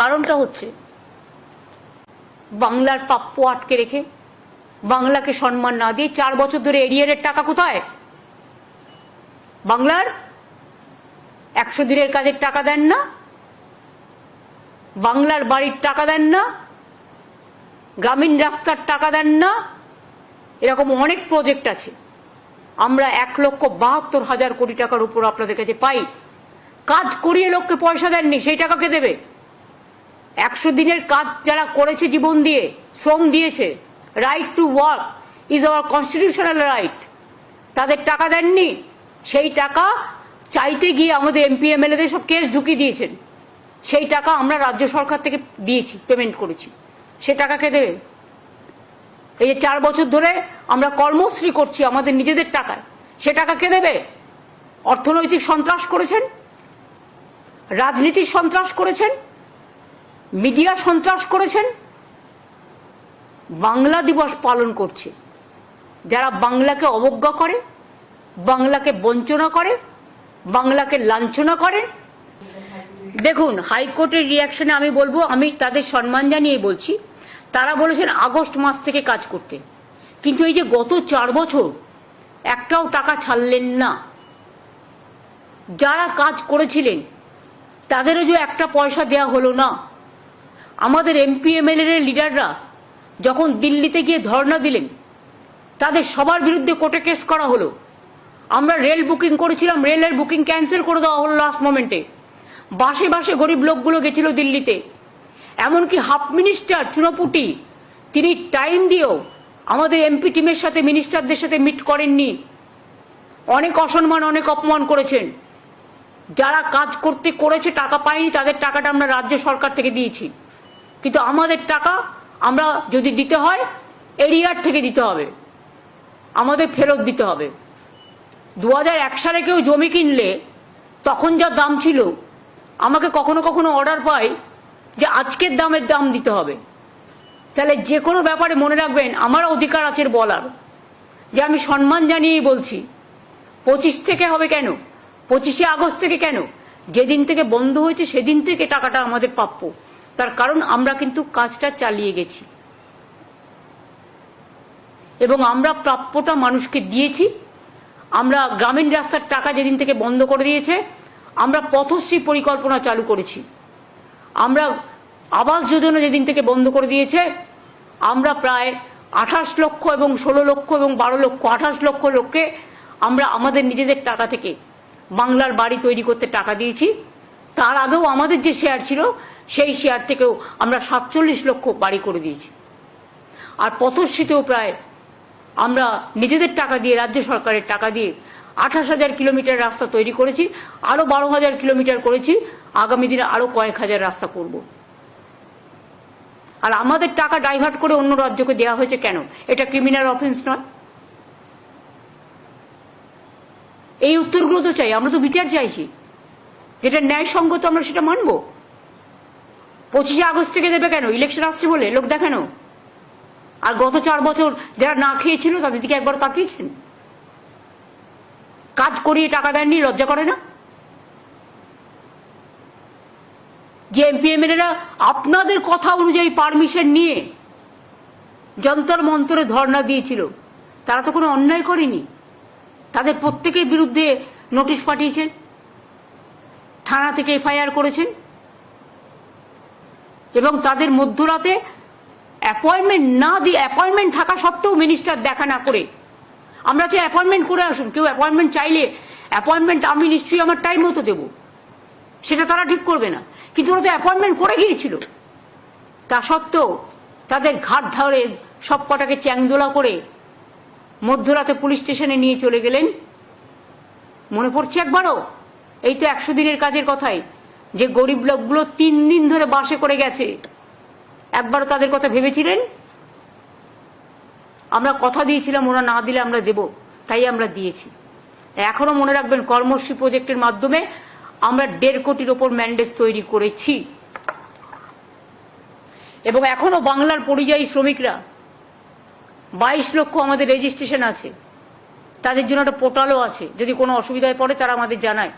কারণটা হচ্ছে বাংলার প্রাপ্য আটকে রেখে বাংলাকে সম্মান না দিয়ে চার বছর ধরে এরিয়ারের টাকা কোথায়? বাংলার একশো দিনের কাজের টাকা দেন না? বাংলার বাড়ির টাকা দেন না? গ্রামীণ রাস্তার টাকা দেন না? এরকম অনেক প্রজেক্ট আছে। আমরা এক লক্ষ বাহাত্তর হাজার কোটি টাকার উপর আপনাদের কাছে পাই। কাজ করিয়ে লোককে পয়সা দেননি, সেই টাকাকে দেবে? একশো দিনের কাজ যারা করেছে জীবন দিয়ে, শ্রম দিয়েছে right to work is our constitutional right তাদের টাকা দেননি, সেই টাকা চাইতে গিয়ে আমাদের এমপি এমএলএদের সব কেস ঢুকিয়ে দিয়েছেন। সেই টাকা আমরা রাজ্য সরকার থেকে দিয়েছি পেমেন্ট করেছি। সে টাকা কে দেবে? এই যে চার বছর ধরে আমরা কর্মশ্রী করছি আমাদের নিজেদের টাকায়, সে টাকা কে দেবে? অর্থনৈতিক সন্ত্রাস করেছেন? রাজনীতির সন্ত্রাস করেছেন? মিডিয়া সন্ত্রাস করেছেন, বাংলা দিবস পালন করছে। যারা বাংলাকে অবজ্ঞা করে, বাংলাকে বঞ্চনা করে, বাংলাকে লাঞ্ছনা করে, দেখুন, হাইকোর্টের রিয়াকশনে আমি বলব, আমি তাদের সম্মান জানিয়ে বলছি, তারা বলেছেন আগস্ট মাস থেকে কাজ করতে। কিন্তু এই যে গত চার বছর একটাও টাকা ছাড়লেন না। যারা কাজ করেছিলেন, তাদেরও যে একটা পয়সা দেওয়া হলো না। আমাদের এমপি এমএলএ লিডাররা যখন দিল্লিতে গিয়ে ধর্ণা দিলেন, তাদের সবার বিরুদ্ধে কোর্টে কেস করা হলো। আমরা রেল বুকিং করেছিলাম রেলের বুকিং ক্যান্সেল করে দেওয়া হলো লাস্ট মোমেন্টে বাসে বাসে গরিব লোকগুলো গেছিল দিল্লিতে। এমনকি হাফ মিনিস্টার চুনোপুটি, তিনি টাইম দিয়েও আমাদের এমপি টিমের সাথে মিনিস্টারদের সাথে মিট করেননি। অনেক অসম্মান, অনেক অপমান করেছেন। যারা কাজ করতে, করেছে, টাকা পায়নি, তাদের টাকাটা আমরা রাজ্য সরকার থেকে দিয়েছি। কিন্তু আমাদের টাকা আমরা যদি দিতে হয়, এরিয়ার থেকে দিতে হবে। আমাদের ফেরত দিতে হবে। দু সালে কেউ জমি কিনলে তখন যা দাম ছিল, আমাকে কখনো কখনো অর্ডার পাই যে আজকের দামের দাম দিতে হবে। তাহলে যে কোনো ব্যাপারে মনে রাখবেন, আমার অধিকার আছে বলার। যে আমি সম্মান জানিয়েই বলছি, পঁচিশ থেকে হবে কেন? পঁচিশে আগস্ট থেকে কেন? যেদিন থেকে বন্ধ হয়েছে, সেদিন থেকে টাকাটা আমাদের প্রাপ্য। তার কারণ আমরা কিন্তু কাজটা চালিয়ে গেছি। এবং আমরা প্রাপ্যটা মানুষকে দিয়েছি। আমরা গ্রামীণ রাস্তার টাকা যেদিন থেকে বন্ধ করে দিয়েছে, আমরা পথশ্রী পরিকল্পনা চালু করেছি। আমরা আবাস যোজনা যেদিন থেকে বন্ধ করে দিয়েছে, আমরা প্রায় আঠাশ লক্ষ এবং ষোলো লক্ষ এবং বারো লক্ষ, আঠাশ লক্ষ লোককে আমরা আমাদের নিজেদের টাকা থেকে বাংলার বাড়ি তৈরি করতে টাকা দিয়েছি। তার আগেও আমাদের যে শেয়ার ছিল সেই শেয়ার থেকেও আমরা সাতচল্লিশ লক্ষ বাড়ি করে দিয়েছি। আর পথশ্রীতেও প্রায় আমরা নিজেদের টাকা দিয়ে, রাজ্য সরকারের টাকা দিয়ে আঠাশ হাজার কিলোমিটার রাস্তা তৈরি করেছি, আরও বারো হাজার কিলোমিটার করেছি, আগামী দিনে আরও কয়েক হাজার রাস্তা করব। আর আমাদের টাকা ডাইভার্ট করে অন্য রাজ্যকে দেওয়া হয়েছে কেন? এটা ক্রিমিনাল অফেন্স নয়। এই উত্তরগুলো তো চাই, আমরা তো বিচার চাইছি। যেটা ন্যায়সঙ্গত আমরা সেটা মানব। পঁচিশে আগস্ট থেকে দেবে কেন? ইলেকশন আসছে বলে, লোক দেখানো। আর গত চার বছর যারা না খেয়েছিল, তাদের দিকে একবার তাকিয়েছেন? কাজ করিয়ে টাকা দেননি, লজ্জা করে না? যে এমপি এমএলএরা আপনাদের কথা অনুযায়ী পারমিশন নিয়ে যন্তর মন্তরে ধর্ণা দিয়েছিল, তারা তো কোনো অন্যায় করেনি। তাদের প্রত্যেকের বিরুদ্ধে নোটিশ পাঠিয়েছেন, থানা থেকে এফআইআর করেছেন। এবং তাদের মধ্যরাতে অ্যাপয়েন্টমেন্ট না দিয়ে অ্যাপয়েন্টমেন্ট থাকা সত্ত্বেও মিনিস্টার দেখা না করে। আমরা চাই অ্যাপয়েন্টমেন্ট করে আসুন, কেউ অ্যাপয়েন্টমেন্ট চাইলে অ্যাপয়েন্টমেন্ট আমি নিশ্চয়ই আমার টাইম মতো দেবো। সেটা তারা ঠিক করবে না। কিন্তু ওরা তো অ্যাপয়েন্টমেন্ট করে গিয়েছিল। তা সত্ত্বেও তাদের ঘাট ধরে সব কটাকে চ্যাংদোলা করে মধ্যরাতে পুলিশ স্টেশনে নিয়ে চলে গেলেন। মনে পড়ছে একবারও? এই তো একশো দিনের কাজের কথাই। যে গরিব লোকগুলো তিন দিন ধরে বাসে করে গেছে। একবারও তাদের কথা ভেবেছিলেন? আমরা কথা দিয়েছিলাম, ওরা না দিলে আমরা দেব, তাই আমরা দিয়েছি। এখনও মনে রাখবেন কর্মশ্রী প্রজেক্টের মাধ্যমে আমরা দেড় কোটির ওপর ম্যান্ডেজ তৈরি করেছি। এবং এখনও বাংলার পরিযায়ী শ্রমিকরা, বাইশ লক্ষ আমাদের রেজিস্ট্রেশন আছে। তাদের জন্য একটা পোর্টালও আছে, যদি কোনো অসুবিধায় পড়ে তারা আমাদের জানায়।